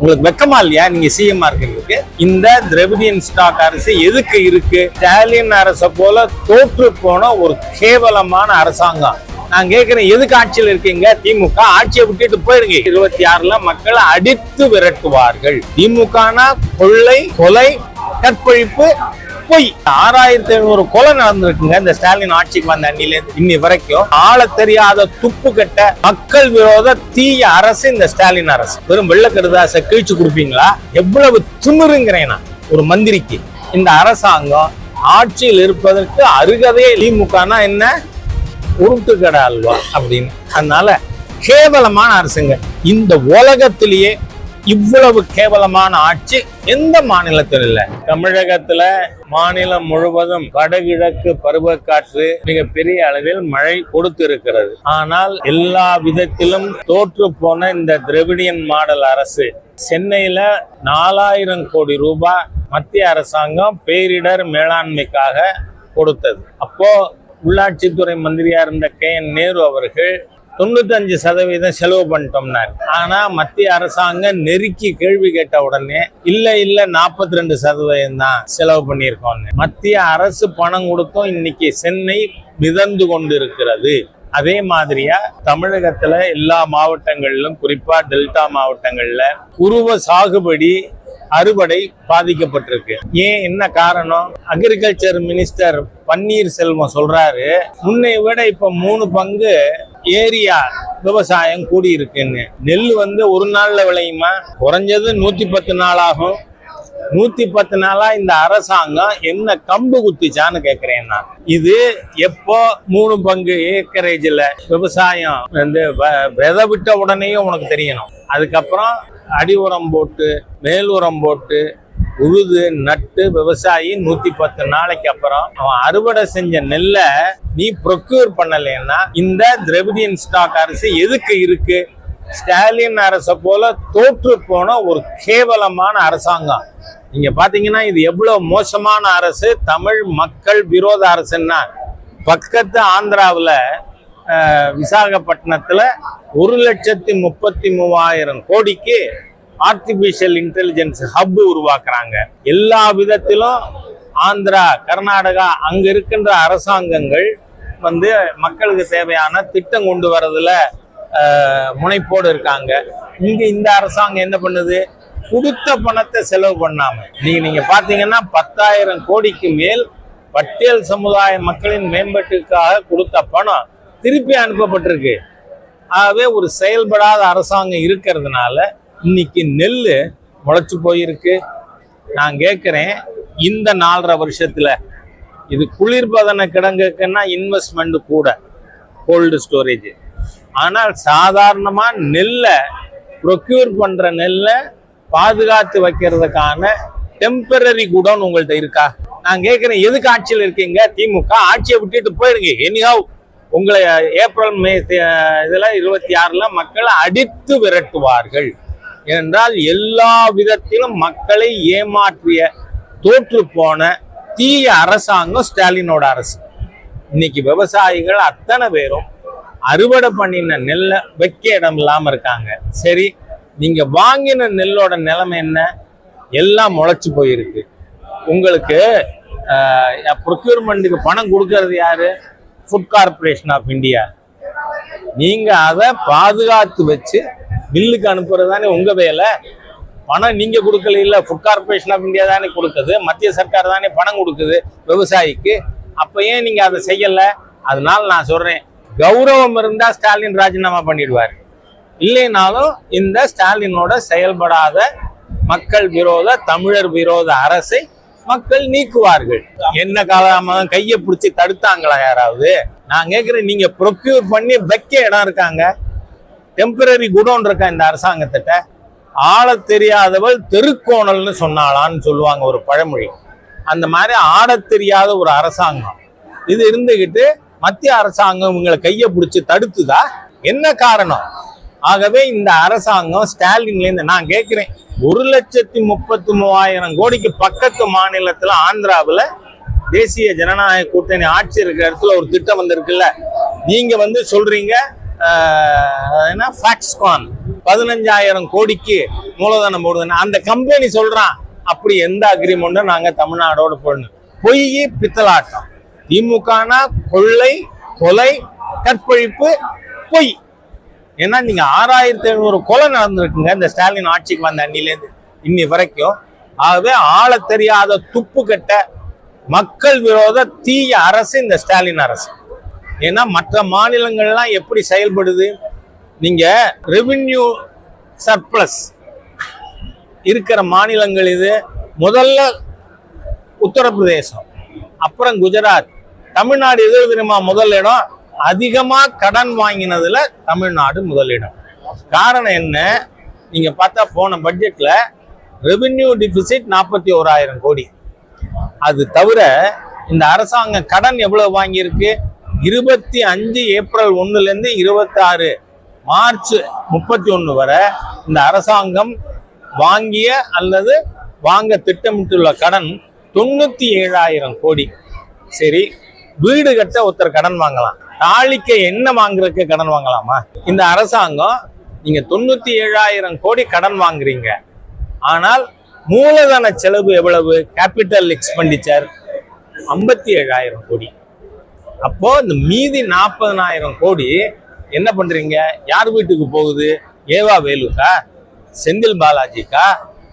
உங்களுக்கு வெக்கமா இல்லையா? நீங்க சிஎம் இருக்கிறதுக்கு. இந்த திரவிடியன் ஸ்டாக் அரசு எதுக்கு இருக்கு? ஸ்டாலின் அரசை போல தோற்று போன ஒரு கேவலமான அரசாங்கம். நான் கேட்கிறேன் எதுக்கு ஆட்சியில் இருக்கீங்க? திமுக ஆட்சியை விட்டுட்டு போயிருங்க. இருபத்தி ஆறுல மக்களை அடித்து விரட்டுவார்கள். திமுகனா கொள்ளை கொலை கற்பழிப்பு பொய் ஆறாயிரத்தி ஐநூறு கொலை நடந்திருக்குங்க. இந்த ஸ்டாலின் ஆட்சிக்கு வந்த அன்னிலேருந்து இன்னி வரைக்கும் ஆள தெரியாத துப்பு கட்ட மக்கள் விரோத தீய அரசு இந்த ஸ்டாலின் அரசு. வெறும் வெள்ளக்கடுதாசை கிழிச்சு கொடுப்பீங்களா? எவ்வளவு திமிருங்கிறேனா ஒரு மந்திரிக்கு. இந்த அரசாங்கம் ஆட்சியில் இருப்பதற்கு அருகதையே திமுகனா என்ன? உருட்டு கடை அல்வா அப்படின்னு. அதனால கேவலமான அரசுங்க. இந்த உலகத்திலேயே இவ்வளவு கேவலமான ஆட்சி எந்த மாநிலத்தில் இல்ல? தமிழகத்துல மாநிலம் முழுவதும் வடகிழக்கு பருவக்காற்று மிகப்பெரிய அளவில் மழை கொடுத்து இருக்கிறது ஆனால் எல்லா விதத்திலும் தோற்று போன இந்த திரவிடியன் மாடல் அரசு சென்னையில நாலாயிரம் கோடி ரூபாய் மத்திய அரசாங்கம் பேரிடர் மேலாண்மைக்காக கொடுத்தது. அப்போ உள்ளாட்சித்துறை மந்திரியா இருந்த கே என் நேரு அவர்கள் தொண்ணூத்தஞ்சு சதவீதம் செலவு பண்ணிட்டோம்னாரு. ஆனா மத்திய அரசாங்கம் நெருக்கி கேள்வி கேட்ட உடனே இல்ல இல்ல நாற்பத்தி ரெண்டு சதவீதம் தான் செலவு பண்ணியிருக்கோம்னு. மத்திய அரசு பணம் கொடுத்தும் இன்னைக்கு சென்னை மிதந்து கொண்டு இருக்கிறது அதே மாதிரியா தமிழகத்துல எல்லா மாவட்டங்களிலும் குறிப்பா டெல்டா மாவட்டங்கள்ல உருவ சாகுபடி அறுவடை பாதிக்கப்பட்டிருக்கு. ஏன் என்ன காரணம்? அக்ரிகல்ச்சர் மினிஸ்டர் பன்னீர் செல்வம் சொல்றாரு முன்னை விட இப்ப மூணு பங்கு ஏரியா விவசாயம் கூடி இருக்குன்னு நெல் வந்து ஒரு நாள்ல விளையுமா? குறைஞ்சது நூத்தி பத்து நாள் ஆகும் நூத்தி பத்து நாளா இந்த அரசாங்கம் என்ன கம்பு குத்திச்சான்னு கேக்குறேன் நான். இது எப்போ மூணு பங்கு ஏக்கரேஜ்ல விவசாயம் வந்து வ- விதை விட்ட உடனேயும் உனக்கு தெரியணும். அதுக்கப்புறம் அடி உரம் போட்டு மேல் உரம் போட்டு உழுது நட்டு விவசாயி நூத்தி பத்து நாளைக்கு அப்புறம் அவன் அறுவடை செஞ்ச நெல்லை நீ ப்ரொக்யூர் பண்ணலைன்னா இந்த திரவிடியன் ஸ்டாக் அரசு எதுக்கு இருக்கு? ஸ்டாலின் அரசை போல தோற்று போன ஒரு கேவலமான அரசாங்கம். நீங்க பாத்தீங்கன்னா இது எவ்வளவு மோசமான அரசு? தமிழ் மக்கள் விரோத அரசுன்னா பக்கத்து ஆந்திராவில் விசாகப்பட்டினத்தில் ஒரு லட்சத்தி முப்பத்தி மூவாயிரம் கோடிக்கு ஆர்டிபிஷியல் இன்டெலிஜென்ஸ் ஹப் உருவாக்குறாங்க. எல்லா விதத்திலும் ஆந்திரா கர்நாடகா அங்க இருக்கின்ற அரசாங்கங்கள் வந்து மக்களுக்கு தேவையான திட்டம் கொண்டு வரதுல முனைப்போடு இருக்காங்க. இங்க இந்த அரசாங்கம் என்ன பண்ணுது? கொடுத்த பணத்தை செலவு பண்ணாம. நீங்க நீங்க பாத்தீங்கன்னா பத்தாயிரம் கோடிக்கு மேல் பட்டியல் சமுதாய மக்களின் மேம்பாட்டுக்காக கொடுத்த பணம் திருப்பி அனுப்பப்பட்டிருக்கு. ஆகவே ஒரு செயல்படாத அரசாங்கம் இருக்கிறதுனால இன்னைக்கு நெல் முளைச்சு போயிருக்கு. நான் கேட்குறேன் இந்த நாலரை வருஷத்தில் இது குளிர்பதன கிடங்குக்குன்னா இன்வெஸ்ட்மெண்ட் கூட கோல்டு ஸ்டோரேஜ் ஆனால் சாதாரணமாக நெல்லை ப்ரொக்யூர் பண்ணுற நெல்லை பாதுகாத்து வைக்கிறதுக்கான டெம்பரரி குடோன் உங்கள்கிட்ட இருக்கா? நான் கேட்குறேன் எதுக்கு ஆட்சியில் இருக்கீங்க? திமுக ஆட்சியை விட்டுட்டு போயிருங்க. எனிஹாவ் உங்களை ஏப்ரல் மே இதில் இருபத்தி ஆறில் மக்களை அடித்து விரட்டுவார்கள். என்றால் எல்லா விதத்திலும் மக்களை ஏமாற்றிய தோற்று போன தீய அரசாங்கம் ஸ்டாலினோட அரசு. இன்னைக்கு விவசாயிகள் அத்தனை பேரும் அறுவடை பண்ணின நெல்லை வைக்க இடம் இல்லாமல் இருக்காங்க. சரி நீங்க வாங்கின நெல்லோட நிலைமை என்ன? எல்லாம் முளைச்சு போயிருக்கு. உங்களுக்கு ப்ரொக்யூர்மெண்ட்டுக்கு பணம் கொடுக்கறது யாரு? ஃபுட் கார்பரேஷன் ஆஃப் இந்தியா நீங்க அதை பாதுகாத்து வச்சு பில்லுக்கு அனுப்புறது தானே உங்க வேலை. பணம் நீங்க கொடுக்கல இல்ல ஃபுட் கார்பரேஷன் ஆஃப் இந்தியா தானே கொடுக்குது மத்திய சர்க்கார் தானே பணம் கொடுக்குது விவசாயிக்கு. அப்ப ஏன் நீங்க அதை செய்யல? அதனால நான் சொல்றேன் கௌரவம் இருந்தா ஸ்டாலின் ராஜினாமா பண்ணிடுவார். இல்லைனாலும் இந்த ஸ்டாலினோட செயல்படாத மக்கள் விரோத தமிழர் விரோத அரசை மக்கள் நீக்குவார்கள். என்ன காலமாக கையை பிடிச்சி தடுத்தாங்களா யாராவது? நான் கேட்கிறேன் நீங்க ப்ரொக்யூர் பண்ணி வைக்க இடம் இருக்காங்க. டெம்பரரி குடோன் இருக்க இந்த அரசாங்கத்திட்ட? ஆள தெரியாதவள் தெருக்கோணல்னு சொன்னாளான்னு சொல்லுவாங்க ஒரு பழமொழி. அந்த மாதிரி ஆடத் தெரியாத ஒரு அரசாங்கம். இது இருந்துகிட்டு மத்திய அரசாங்கம் இவங்களை கையை பிடிச்சி தடுத்துதா? என்ன காரணம்? ஆகவே இந்த அரசாங்கம் ஸ்டாலின்லேருந்து நான் கேட்குறேன் ஒரு லட்சத்தி முப்பத்தி மூவாயிரம் கோடிக்கு பக்கத்து மாநிலத்தில் ஆந்திராவில் தேசிய ஜனநாயக கூட்டணி ஆட்சி இருக்கிற இடத்துல ஒரு திட்டம் வந்திருக்குல்ல? நீங்கள் வந்து சொல்கிறீங்க என்ன? ஃபேக்ஸ்கான் பதினஞ்சாயிரம் கோடிக்கு மூலதனம் போடுதுன்னு. அந்த கம்பெனி சொல்கிறான் அப்படி எந்த அக்ரிமெண்ட்டும் நாங்கள் தமிழ்நாடோட போடணும். பொய் பித்தலாட்டம். திமுகனா கொள்ளை கொலை கற்பழிப்பு பொய். ஏன்னா நீங்க ஆறாயிரத்தி எழுநூறு கொலை நடந்திருக்குங்க. இந்த ஸ்டாலின் ஆட்சிக்கு வந்த அன்னிலேருந்து இன்னி வரைக்கும். ஆகவே ஆள தெரியாத துப்பு கட்ட மக்கள் விரோத தீய அரசு இந்த ஸ்டாலின் அரசு. ஏன்னா மற்ற மாநிலங்கள்லாம் எப்படி செயல்படுது? நீங்கள் ரெவின்யூ சர்ப்ளஸ் இருக்கிற மாநிலங்கள் இது. முதல்ல உத்தரப்பிரதேசம் அப்புறம் குஜராத். தமிழ்நாடு எது தெரியுமா? முதலிடம் அதிகமாக கடன் வாங்கினதுல தமிழ்நாடு முதலிடம் காரணம் என்ன? நீங்க பார்த்தா போன பட்ஜெட்ல ரெவின்யூ டிபிசிட் நாற்பத்தி ஓராயிரம் கோடி. அது தவிர இந்த அரசாங்கம் கடன் எவ்வளவு வாங்கியிருக்கு? இருபத்தி அஞ்சு ஏப்ரல் ஒன்றுலேருந்து இருபத்தாறு மார்ச் முப்பத்தி ஒன்று வரை இந்த அரசாங்கம் வாங்கிய அல்லது வாங்க திட்டமிட்டுள்ள கடன் தொண்ணூற்றி ஏழாயிரம் கோடி. சரி வீடு கட்ட ஒருத்தர் கடன் வாங்கலாம். தாளிக்க என்ன வாங்குறதுக்கு கடன் வாங்கலாமா? இந்த அரசாங்கம் நீங்க தொண்ணூத்தி ஏழாயிரம் கோடி கடன் வாங்குறீங்க. ஆனால் மூலதன செலவு எவ்வளவு? கேபிட்டல் எக்ஸ்பெண்டிச்சர் ஐம்பத்தி ஏழாயிரம் கோடி. அப்போ இந்த மீதி நாற்பதனாயிரம் கோடி என்ன பண்றீங்க? யார் வீட்டுக்கு போகுது? ஏவா வேலுக்கா? செந்தில் பாலாஜிக்கா?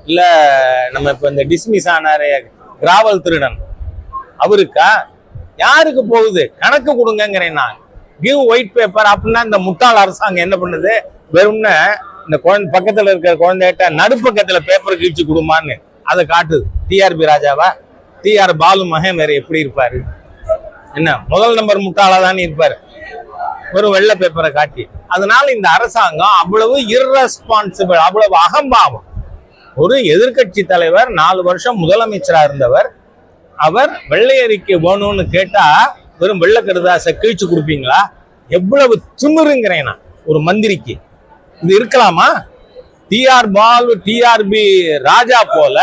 இல்ல நம்ம இப்ப இந்த டிஸ்மிஸ் ஆனாரே கிராவல் திருடன் அவருக்கா? யாருக்கு போகுது? கணக்கு கொடுங்கிறேன் நான். கிவ் ஒயிட் பேப்பர் அப்படின்னா இந்த முட்டாள் அரசாங்கம் என்ன பண்ணுது? வெறும்னு இந்த குழந்தை பக்கத்துல இருக்கிற குழந்தைகிட்ட நடுப்பக்கத்துல பேப்பர் கிழிச்சு கொடுமான்னு அதை காட்டுது. டிஆர்பி ராஜாவா? டிஆர் பாலு மகன் வேற எப்படி இருப்பாரு? என்ன? முதல் நம்பர் முட்டாளா தானே இருப்பாரு. ஒரு வெள்ளை பேப்பரை காட்டி. அதனால இந்த அரசாங்கம் அவ்வளவு இர்ரெஸ்பான்சிபிள் அவ்வளவு அகம்பாவம். ஒரு எதிர்க்கட்சி தலைவர் நாலு வருஷம் முதலமைச்சரா இருந்தவர் அவர் வெள்ளையறிக்கை வேணும்னு கேட்டா வெறும் வெள்ளக்கருதாசை கிழிச்சு கொடுப்பீங்களா? எவ்வளவு திமிருங்கிறேன் நான் ஒரு மந்திரிக்கு. இது இருக்கலாமா? டிஆர் பாலு டிஆர்பி ராஜா போல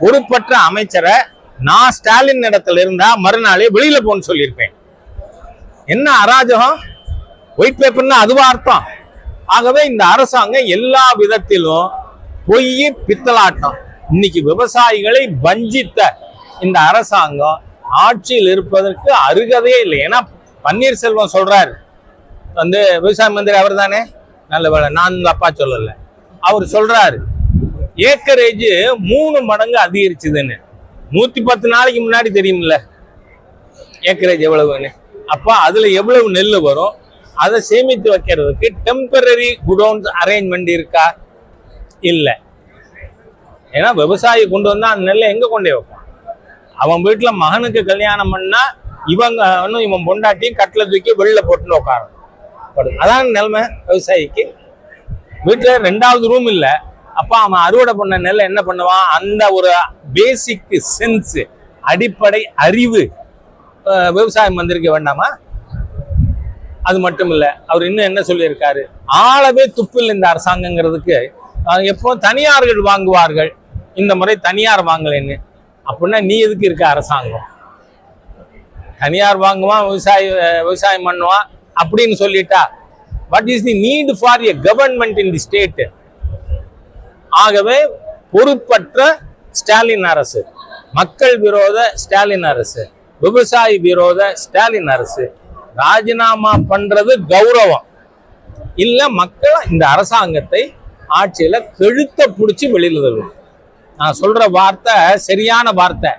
பொறுப்பற்ற அமைச்சரை நான் ஸ்டாலின் இடத்துல இருந்தா மறுநாளே வெளியில போன்னு சொல்லியிருப்பேன். என்ன அராஜகம்? ஒயிட் பேப்பர்னா அதுவா அர்த்தம். ஆகவே இந்த அரசாங்கம் எல்லா விதத்திலும் பொய் பித்தலாட்டம். இன்னைக்கு விவசாயிகளை வஞ்சித்த இந்த அரசாங்கம் ஆட்சியில் இருப்பதற்கு அருகதையே இல்லை. ஏன்னா பன்னீர்செல்வம் சொல்றாரு. வந்து விவசாய மந்திரி அவர் தானே நல்ல வேலை நான் இந்த அப்பா சொல்லலை. அவர் சொல்றாரு ஏக்கரேஜ் மூணு மடங்கு அதிகரிச்சுதுன்னு. நூத்தி பத்து நாளைக்கு முன்னாடி தெரியும்ல. ஏக்கரேஜ் எவ்வளவுன்னு. அப்போ அதுல எவ்வளவு நெல் வரும்? அதை சேமித்து வைக்கிறதுக்கு டெம்பரரி குடோன்ஸ் அரேஞ்ச்மெண்ட் இருக்கா? இல்லை. ஏன்னா விவசாயி கொண்டு வந்தா அந்த நெல்லை எங்க கொண்டே வைப்பான்? அவன் வீட்டுல மகனுக்கு கல்யாணம் பண்ணா இவங்க இன்னும் இவன் பொண்டாட்டியும் கட்டில தூக்கி வெளில போட்டுன்னு உட்காரணும். அதான் நிலைமை விவசாயிக்கு. வீட்டுல ரெண்டாவது ரூம் இல்லை. அப்ப அவன் அறுவடை பண்ண நெல்லை என்ன பண்ணுவான்? அந்த ஒரு பேசிக் சென்ஸ் அடிப்படை அறிவு விவசாயம் வந்திருக்க வேண்டாமா? அது மட்டும் இல்லை அவர் இன்னும் என்ன சொல்லியிருக்காரு? ஆளவே துப்பில் இந்த அரசாங்கங்கிறதுக்கு. எப்போ தனியார்கள் வாங்குவார்கள்? இந்த முறை தனியார் வாங்கலைன்னு. அப்படின்னா நீ எதுக்கு இருக்க அரசாங்கம்? தனியார் வாங்குவான் விவசாய விவசாயம் பண்ணுவான் அப்படின்னு சொல்லிட்டா. What is the need for a government in the state ஆகவே பொறுப்பற்ற ஸ்டாலின் அரசு மக்கள் விரோத ஸ்டாலின் அரசு விவசாயி விரோத ஸ்டாலின் அரசு ராஜினாமா பண்றது கௌரவம். இல்ல மக்கள் இந்த அரசாங்கத்தை ஆட்சியில கெழுத்த பிடிச்சி வெளியில தருவோம் நான் சொல்ற வார்த்தை சரியான வார்த்தை.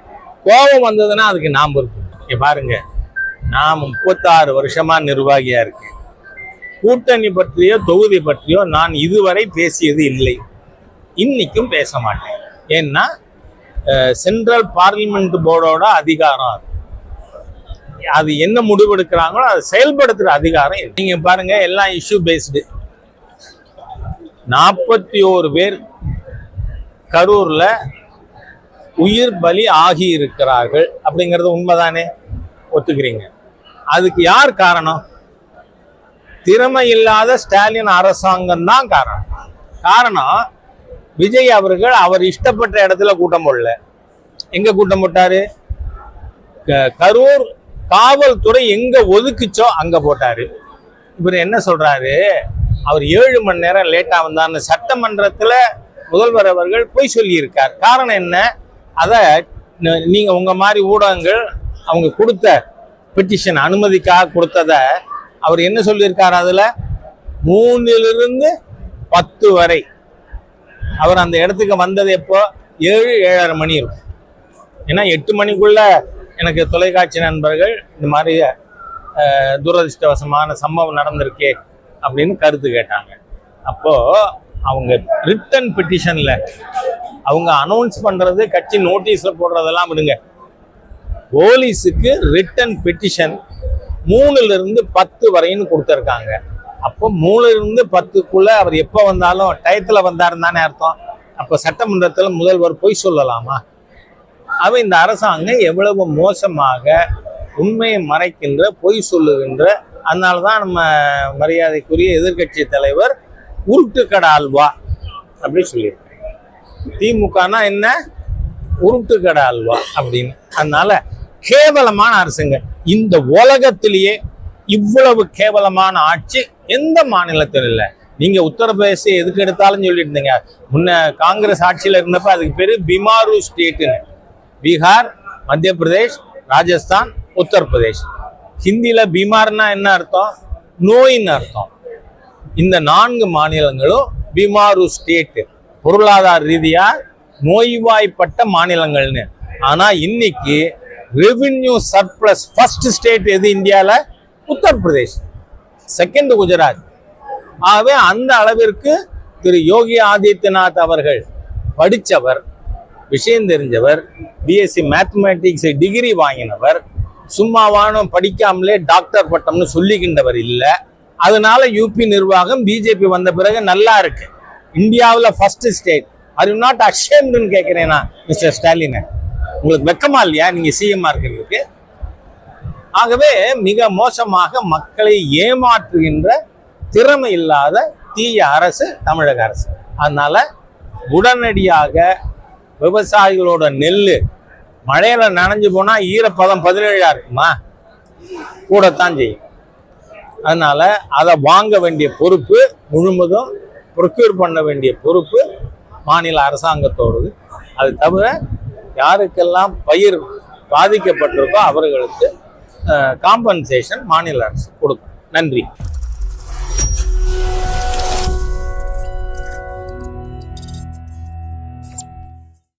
கோபம் வந்ததுன்னா அதுக்கு நாம் இருக்கணும் பாருங்க. நான் முப்பத்தாறு வருஷமா நிர்வாகியா இருக்கேன். கூட்டணி பற்றியோ தொகுதி பற்றியோ நான் இதுவரை பேசியது இல்லை. இன்னைக்கும் பேச மாட்டேன் ஏன்னா சென்ட்ரல் பார்லிமெண்ட் போர்டோட அதிகாரம் அது. அது என்ன முடிவெடுக்கிறாங்களோ அதை செயல்படுத்துற அதிகாரம் நீங்க பாருங்க எல்லாம் இஷ்யூ பேஸ்டு நாற்பத்தி ஓரு பேர் கரூர்ல உயிர் பலி ஆகி இருக்கிறார்கள் அப்படிங்கிறது உண்மைதானே? ஒத்துக்கிறீங்க. அதுக்கு யார் காரணம்? திறமை இல்லாத ஸ்டாலின் அரசாங்கம் தான் காரணம். காரணம் விஜய் அவர்கள் அவர் இஷ்டப்பட்ட இடத்துல கூட்டம் போடல. எங்க கூட்டம் போட்டாரு? க- கரூர் காவல்துறை எங்க ஒதுக்குச்சோ அங்க போட்டாரு. இவர் என்ன சொல்றாரு? அவர் ஏழு மணி நேரம் லேட்டா வந்தார்னு சட்டமன்றத்துல முதல்வர் அவர்கள் பொய் சொல்லியிருக்கார். காரணம் என்ன? அதை நீங்க உங்க மாதிரி ஊடகங்கள் அவங்க கொடுத்த பெட்டிஷன் அனுமதிக்காக கொடுத்தத அவர் என்ன சொல்லியிருக்கார் அதுல? மூணிலிருந்து பத்து வரை அவர் அந்த இடத்துக்கு வந்தது எப்போ? ஏழு ஏழரை மணி இருக்கும். ஏன்னா எட்டு மணிக்குள்ள எனக்கு தொலைக்காட்சி நண்பர்கள் இந்த மாதிரி துரதிருஷ்டவசமான துரதிர்ஷ்டவசமான சம்பவம் நடந்திருக்கே அப்படின்னு கருத்து கேட்டாங்க. அப்போது அவங்க ரிட்டன் பெட்டிஷனில் அவங்க அனௌன்ஸ் பண்ணுறது கட்சி நோட்டீஸில் போடுறதெல்லாம் விடுங்க. போலீஸுக்கு ரிட்டன் பெட்டிஷன் மூணுலேருந்து பத்து வரையும் கொடுத்துருக்காங்க. அப்போ மூணுலேருந்து பத்துக்குள்ளே அவர் எப்போ வந்தாலும் டயத்தில் வந்தாருன்னு தானே அர்த்தம். அப்போ சட்டமன்றத்தில் முதல்வர் பொய் சொல்லலாமா? அவன் இந்த அரசாங்கம் எவ்வளவு மோசமாக உண்மையை மறைக்கின்ற பொய் சொல்லுகின்ற அதனால தான் நம்ம மரியாதைக்குரிய எதிர்க்கட்சி தலைவர் உருட்டுக்கடை அல்வா அப்படி சொல்லியிருக்காங்க திமுகனா என்ன? உருட்டுக்கடை அல்வா அப்படின்னு. அதனால கேவலமான அரசுங்க. இந்த உலகத்திலேயே இவ்வளவு கேவலமான ஆட்சி எந்த மாநிலத்தில் இல்லை. நீங்க உத்தரப்பிரதேச எதுக்கு எடுத்தாலும் சொல்லிட்டு இருந்தீங்க முன்ன காங்கிரஸ் ஆட்சியில் இருந்தப்ப அதுக்கு பேரு பிமாரு ஸ்டேட்டுன்னு. பீகார் மத்திய பிரதேஷ் ராஜஸ்தான் உத்தரப்பிரதேஷ். ஹிந்தியில பீமார்னா என்ன அர்த்தம்? நோயின்னு அர்த்தம். இந்த நான்கு மாநிலங்களும் பீமாரு ஸ்டேட் பொருளாதார ரீதியா நோய்வாய்ப்பட்ட மாநிலங்கள்னு. ஆனா இன்னைக்கு ரெவின்யூ சர்ப்ளஸ் ஃபர்ஸ்ட் ஸ்டேட் எது? இந்தியாவில் உத்தரப்பிரதேஷ். செகண்ட் குஜராத். ஆகவே அந்த அளவிற்கு திரு யோகி ஆதித்யநாத் அவர்கள் படித்தவர் விஷயம் தெரிஞ்சவர் பிஎஸ்சி மேத்தமேட்டிக்ஸ் டிகிரி வாங்கினவர் சும்மாவானும் படிக்காமலே டாக்டர் பட்டம்னு சொல்லிக்கின்றவர் இல்லை. அதனால யூபி நிர்வாகம் பிஜேபி வந்த பிறகு நல்லா இருக்கு. இந்தியாவில் first state are you not அஷேம்டுன்னு கேட்குறேன் நான் மிஸ்டர் ஸ்டாலின் உங்களுக்கு வெக்கமா இல்லையா? நீங்கள் சிஎம்மா இருக்கிறதுக்கு. ஆகவே மிக மோசமாக மக்களை ஏமாற்றுகின்ற திறமை இல்லாத தீய அரசு தமிழக அரசு. அதனால உடனடியாக விவசாயிகளோட நெல் மழையில நனைஞ்சு போனா ஈரப்பதம் பதினேழா இருக்குமா? கூடத்தான் செய்யும். அதனால அதை வாங்க வேண்டிய பொறுப்பு முழுவதும் ப்ரொக்யூர் பண்ண வேண்டிய பொறுப்பு மாநில அரசாங்கத்தோடது. அது தவிர யாருக்கெல்லாம் பயிர் பாதிக்கப்பட்டிருக்கோ அவர்களுக்கு காம்பன்சேஷன் மாநில அரசு கொடுக்கும். நன்றி.